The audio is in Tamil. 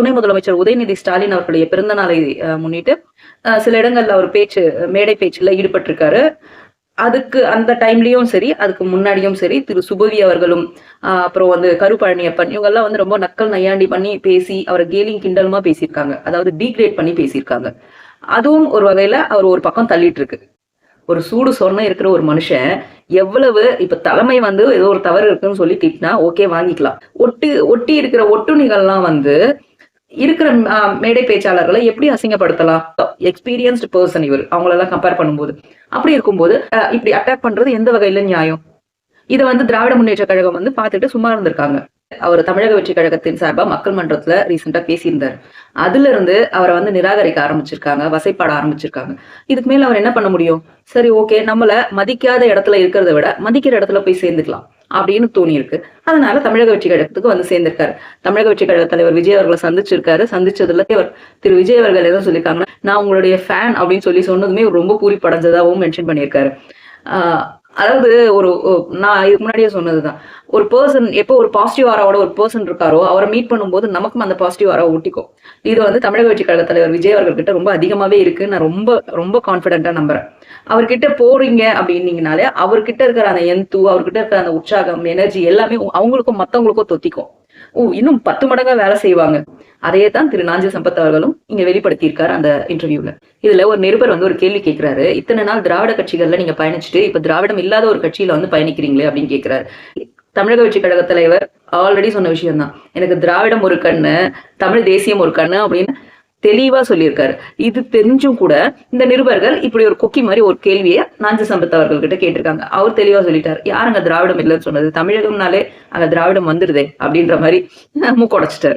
துணை முதலமைச்சர் உதயநிதி ஸ்டாலின் அவர்களுடைய பிறந்த நாளை முன்னிட்டு சில இடங்கள்ல அவர் பேச்சு மேடை பேச்சுல ஈடுபட்டிருக்காரு. அதுக்கு அந்த டைம்லயும் சரி அதுக்கு முன்னாடியும் சரி திரு சுபவி அவர்களும் அப்புறம் வந்து கருப்பழனியப்பன் இவங்க எல்லாம் வந்து ரொம்ப நக்கல் நையாண்டி பண்ணி பேசி அவரை கேலிங் கிண்டலுமா பேசியிருக்காங்க. அதாவது டீக்ரேட் பண்ணி பேசியிருக்காங்க. அதுவும் ஒரு வகையில அவர் ஒரு பக்கம் தள்ளிட்டு இருக்கு ஒரு சூடு சொன்ன இருக்கிற ஒரு மனுஷன் எவ்வளவு இப்ப தலைமை வந்து ஏதோ ஒரு தவறு இருக்குன்னு சொல்லி திட்டினா ஓகே வாங்கிக்கலாம். ஒட்டு ஒட்டி இருக்கிற ஒட்டுணிகள்லாம் வந்து இருக்கிற மேடை பேச்சாளர்களை எப்படி அசிங்கப்படுத்தலாம்? எக்ஸ்பீரியன்ஸ்டு பர்சன் இவர். அவங்களெல்லாம் கம்பேர் பண்ணும்போது. அப்படி இருக்கும்போது ஆஹ், இப்படி அட்டாக் பண்றது எந்த வகையில நியாயம்? இதை வந்து திராவிட முன்னேற்ற கழகம் வந்து பார்த்துட்டு சும்மா இருந்திருக்காங்க. அவர் தமிழக வெற்றி கழகத்தின் சார்பா மக்கள் மன்றத்துல ரீசெண்டா பேசியிருந்தார். அதுல இருந்து அவரை வந்து நிராகரிக்க ஆரம்பிச்சிருக்காங்க வசைப்பாட ஆரம்பிச்சிருக்காங்க. இதுக்கு மேல அவர் என்ன பண்ண முடியும்? சரி ஓகே நம்மள மதிக்காத இடத்துல இருக்கிறத விட மதிக்கிற இடத்துல போய் சேர்ந்துக்கலாம். அப்படின்னு தோணியிருக்கு அதனால தமிழக வெற்றி கழகத்துக்கு வந்து சேர்ந்திருக்காரு. தமிழக வெற்றி கழக தலைவர் விஜய் அவர்களை சந்திச்சிருக்காரு. சந்திச்சதுல அவர் திரு விஜய் அவர்கள் எதாவது சொல்லியிருக்காங்கன்னா நான் உங்களுடைய ஃபேன் அப்படின்னு சொல்லி சொன்னதுமே ரொம்ப ரொம்ப பூரிப்படைஞ்சதாகவும் மென்ஷன் பண்ணியிருக்காரு. ஆஹ் அதாவது ஒரு நான் இதுக்கு முன்னாடியே சொன்னதுதான். ஒரு பர்சன் எப்போ ஒரு பாசிட்டிவ் ஆராவோட ஒரு பர்சன் இருக்காரோ அவரை மீட் பண்ணும்போது நமக்கும் அந்த பாசிட்டிவ் ஆரா ஊட்டிக்கும். இது வந்து தமிழக வெற்றி கழக தலைவர் விஜய் அவர்கள் கிட்ட ரொம்ப அதிகமாவே இருக்கு நான் ரொம்ப ரொம்ப கான்பிடென்ட்டா நம்புறேன். அவர்கிட்ட போறீங்க அப்படின்னீங்கனாலே அவர்கிட்ட இருக்கிற அந்த எந்து அவர்கிட்ட இருக்கிற அந்த உற்சாகம் எனர்ஜி எல்லாமே அவங்களுக்கும் மத்தவங்களுக்கும் தொத்திக்கும். ஓ இன்னும் பத்து மடங்கா வேலை செய்வாங்க. அதையே தான் திரு நாஞ்சி சம்பத் அவர்களும் இங்க வெளிப்படுத்தியிருக்காரு அந்த இன்டர்வியூல. இதுல ஒரு நிருபர் வந்து ஒரு கேள்வி கேட்கிறாரு இத்தனை நாள் திராவிட கட்சிகள்ல நீங்க பயணிச்சுட்டு இப்ப திராவிடம் இல்லாத ஒரு கட்சியில வந்து பயணிக்கிறீங்களே அப்படின்னு கேட்கிறாரு தமிழக வெற்றி கழக தலைவர் ஆல்ரெடி சொன்ன விஷயம் தான் எனக்கு திராவிடம் ஒரு கண்ணு தமிழ் தேசியம் ஒரு கண்ணு அப்படின்னு தெளிவா சொல்லியிருக்காரு. இது தெரிஞ்சும் கூட இந்த நிருபர்கள் இப்படி ஒரு கொக்கி மாதிரி ஒரு கேள்வியை நாஞ்சி சம்பத் அவர்கள்கிட்ட கேட்டிருக்காங்க. அவர் தெளிவா சொல்லிட்டாரு. யாருங்க திராவிடம் இல்லைன்னு சொன்னது? தமிழகம்னாலே அங்க திராவிடம் வந்துருதே அப்படின்ற மாதிரி மூக்கொடைச்சிட்டாரு